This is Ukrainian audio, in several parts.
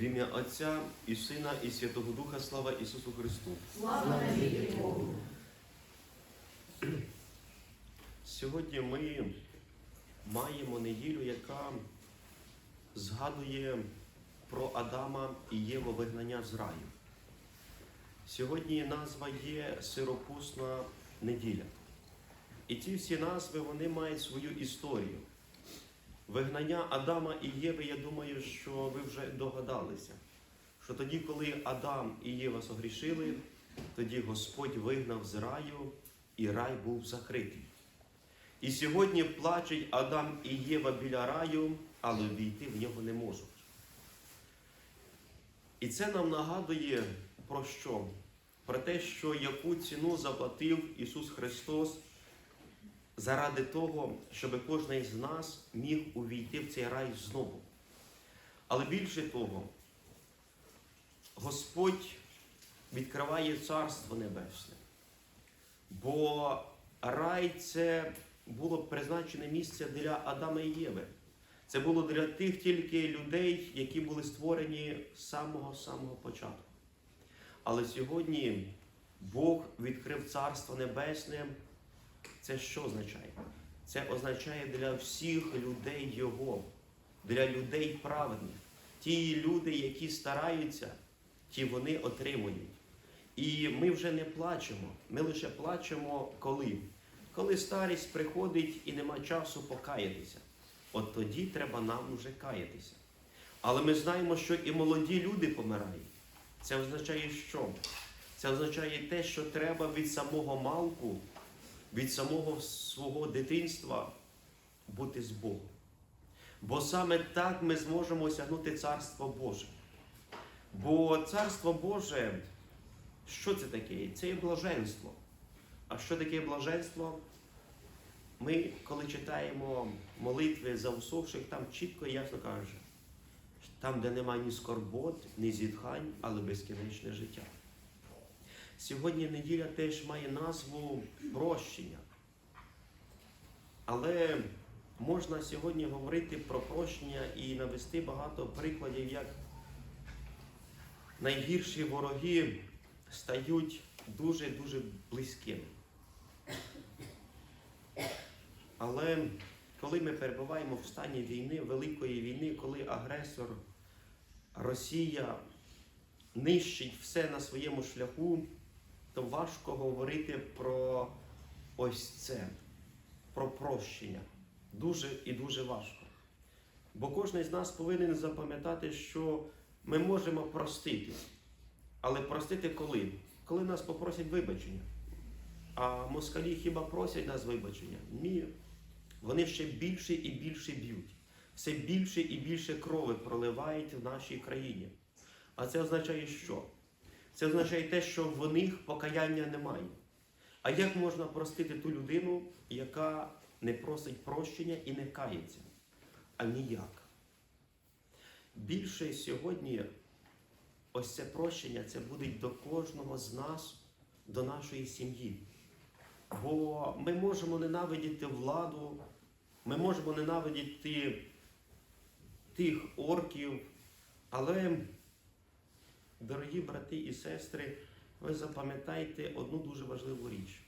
В ім'я Отця і Сина, і Святого Духа, слава Ісусу Христу. Слава Богу. Сьогодні ми маємо неділю, яка згадує про Адама і Єву вигнання з раю. Сьогодні назва є сиропусна неділя. І ці всі назви вони мають свою історію. Вигнання Адама і Єви, я думаю, що ви вже догадалися, що тоді, коли Адам і Єва согрішили, тоді Господь вигнав з раю, і рай був закритий. І сьогодні плачуть Адам і Єва біля раю, але війти в нього не можуть. І це нам нагадує про що? Про те, що яку ціну заплатив Ісус Христос заради того, щоб кожен з нас міг увійти в цей рай знову. Але більше того, Господь відкриває Царство Небесне. Бо рай це було призначене місце для Адама і Єви. Це було для тих тільки людей, які були створені з самого-самого початку. Але сьогодні Бог відкрив Царство Небесне. Це що означає? Це означає для всіх людей Його, для людей праведних. Ті люди, які стараються, ті вони отримують. І ми вже не плачемо. Ми лише плачемо коли? Коли старість приходить і нема часу покаятися. От тоді треба нам вже каятися. Але ми знаємо, що і молоді люди помирають. Це означає що? Це означає те, що треба від самого малку, від самого свого дитинства бути з Богом. Бо саме так ми зможемо осягнути Царство Боже. Бо Царство Боже, що це таке? Це є блаженство. А що таке блаженство? Ми, коли читаємо молитви за усопших, там чітко і ясно каже, там, де немає ні скорбот, ні зітхань, але безкінечне життя. Сьогодні неділя теж має назву прощення. Але можна сьогодні говорити про прощення і навести багато прикладів, як найгірші вороги стають дуже-дуже близькими. Але коли ми перебуваємо в стані війни, великої війни, коли агресор Росія нищить все на своєму шляху, то важко говорити про ось це, про прощення. Дуже і дуже важко. Бо кожен з нас повинен запам'ятати, що ми можемо простити. Але простити коли? Коли нас попросять вибачення. А москалі хіба просять нас вибачення? Ні. Вони ще більше і більше б'ють. Все більше і більше крови проливають в нашій країні. А це означає що? Це означає те, що в них покаяння немає. А як можна простити ту людину, яка не просить прощення і не кається? А ніяк. Більше сьогодні ось це прощення це буде до кожного з нас, до нашої сім'ї. Бо ми можемо ненавидіти владу, ми можемо ненавидіти тих орків, але, дорогі брати і сестри, ви запам'ятайте одну дуже важливу річ.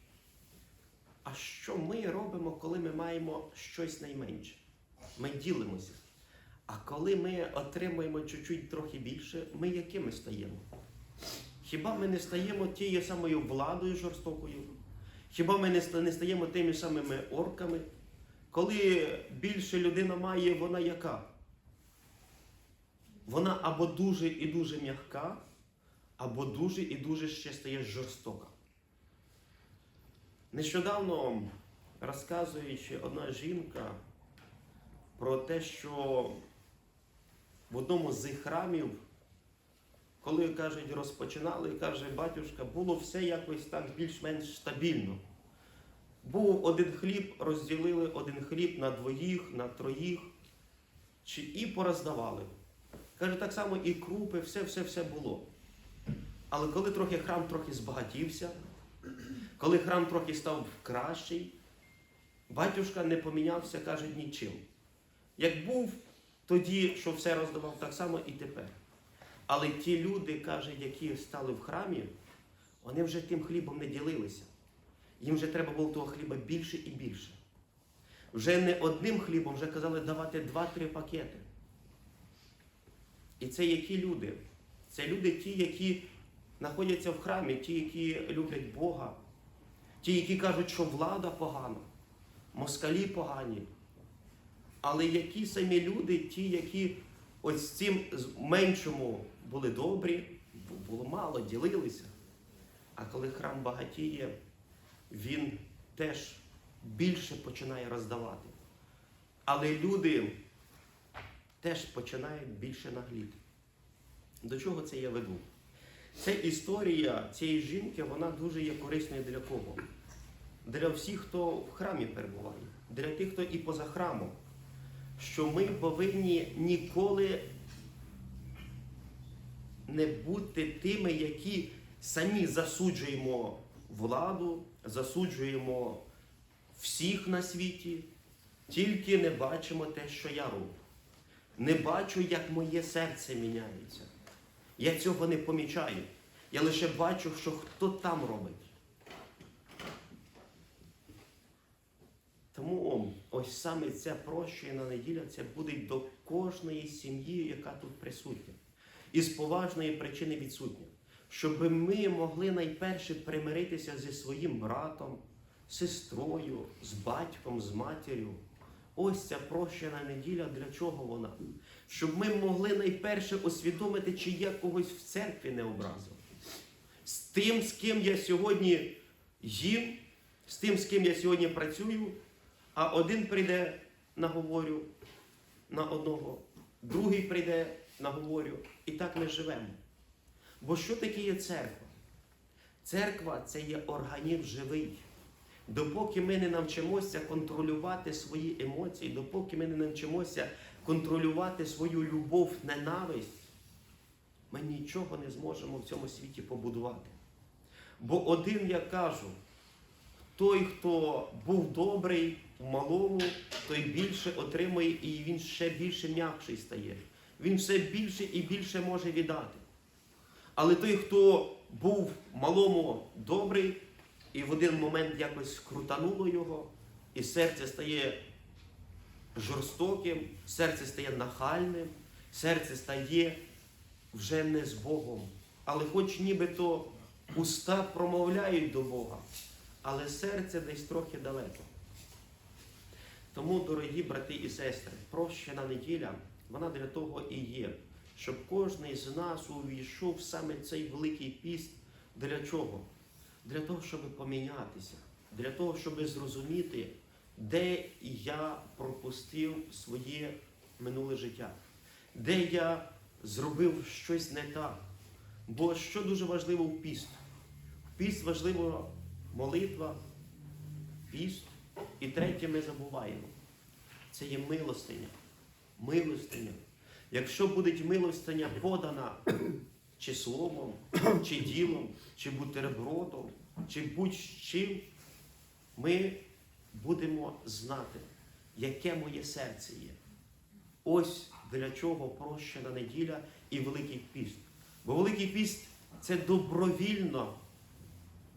А що ми робимо, коли ми маємо щось найменше? Ми ділимося. А коли ми отримуємо чуть-чуть трохи більше, ми якими стаємо? Хіба ми не стаємо тією самою владою жорстокою? Хіба ми не стаємо тими самими орками? Коли більше людина має, вона яка? Вона або дуже і дуже м'яка, або дуже і дуже ще стає жорстока. Нещодавно розказуючи одна жінка про те, що в одному з храмів, коли кажуть, розпочинали, каже батюшка, було все якось так більш-менш стабільно. Був один хліб, розділили один хліб на двоїх, на троїх, чи і пороздавали. Каже, так само і крупи, все-все-все було. Але коли трохи храм трохи збагатівся, коли храм трохи став кращий, батюшка не помінявся, каже, нічим. Як був тоді, що все роздавав, так само і тепер. Але ті люди, каже, які стали в храмі, вони вже тим хлібом не ділилися. Їм вже треба було того хліба більше і більше. Вже не одним хлібом, вже казали давати два-три пакети. І це які люди? Це люди ті, які знаходяться в храмі, ті, які люблять Бога, ті, які кажуть, що влада погана, москалі погані. Але які самі люди, ті, які ось цим меншому були добрі, було мало, ділилися. А коли храм багатіє, він теж більше починає роздавати. Але люди теж починають більше нагліти. До чого це я веду? Ця історія цієї жінки, вона дуже є корисною для кого? Для всіх, хто в храмі перебуває, для тих, хто і поза храмом. Що ми повинні ніколи не бути тими, які самі засуджуємо владу, засуджуємо всіх на світі, тільки не бачимо те, що я роблю. Не бачу, як моє серце міняється. Я цього не помічаю. Я лише бачу, що хто там робить. Тому ось саме ця прощена неділя це буде до кожної сім'ї, яка тут присутня. І з поважної причини відсутня. Щоб ми могли найперше примиритися зі своїм братом, сестрою, з батьком, з матір'ю. Ось ця прощена неділя, для чого вона? Щоб ми могли найперше усвідомити, чи я когось в церкві не образив. З тим, з ким я сьогодні їм, з тим, з ким я сьогодні працюю, а один прийде наговорю на одного, другий прийде наговорю. І так ми живемо. Бо що таке є церква? Церква це є організм живий. Допоки ми не навчимося контролювати свої емоції, допоки ми не навчимося контролювати свою любов, ненависть, ми нічого не зможемо в цьому світі побудувати. Бо один, я кажу, той, хто був добрий в малому, той більше отримує і він ще більше м'якший стає. Він все більше і більше може віддати. Але той, хто був малому добрий, і в один момент якось крутануло його, і серце стає жорстоким, серце стає нахальним, серце стає вже не з Богом. Але хоч нібито уста промовляють до Бога, але серце десь трохи далеко. Тому, дорогі брати і сестри, прощена неділя, вона для того і є, щоб кожен з нас увійшов саме цей великий піст. Для чого? Для того, щоб помінятися, для того, щоб зрозуміти, де я пропустив своє минуле життя, де я зробив щось не так. Бо що дуже важливо в піст? В піст важлива молитва, піст. І третє ми забуваємо. Це є милостиня. Милостиня. Якщо буде милостиня подана чи словом, чи ділом, чи бутербродом, чи будь-чим, ми будемо знати, яке моє серце є. Ось для чого прощена неділя і Великий піст. Бо Великий піст це добровільно,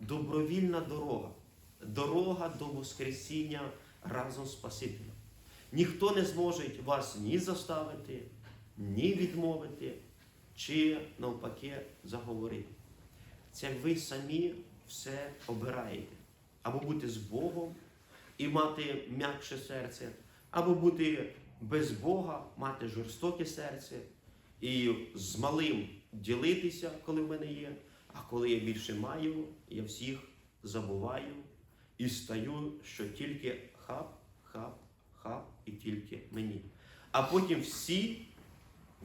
добровільна дорога. Дорога до Воскресіння разом з Спасителем. Ніхто не зможе вас ні заставити, ні відмовити, чи навпаки заговорити. Це ви самі все обираєте. Або бути з Богом і мати м'якше серце, або бути без Бога, мати жорстоке серце і з малим ділитися, коли в мене є. А коли я більше маю, я всіх забуваю і стаю, що тільки хап, хап, хап і тільки мені. А потім всі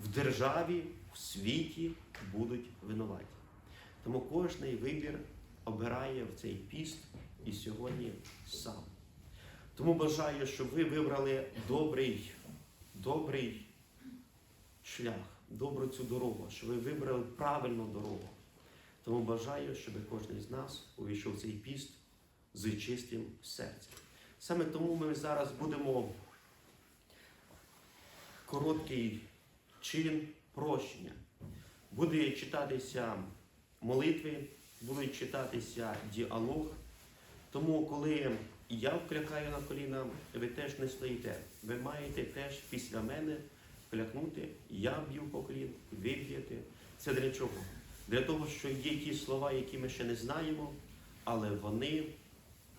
в державі, в світі будуть винуваті. Тому кожний вибір обирає в цей піст і сьогодні сам. Тому бажаю, щоб ви вибрали добрий, добрий шлях, добру цю дорогу, щоб ви вибрали правильну дорогу. Тому бажаю, щоб кожен з нас увійшов в цей піст з чистим серцем. Саме тому ми зараз будемо короткий чин прощення. буде читатися молитви, будуть читатися діалог. Тому, коли я вклякаю на коліна, ви теж не стоїте. Ви маєте теж після мене вклякнути, я б'ю по колін, ви б'єте. Це для чого? Для того, що є ті слова, які ми ще не знаємо, але вони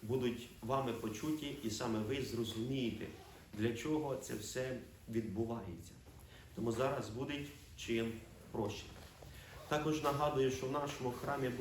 будуть вами почуті, і саме ви зрозумієте, для чого це все відбувається. Тому зараз буде чим проще. Також нагадую, що в нашому храмі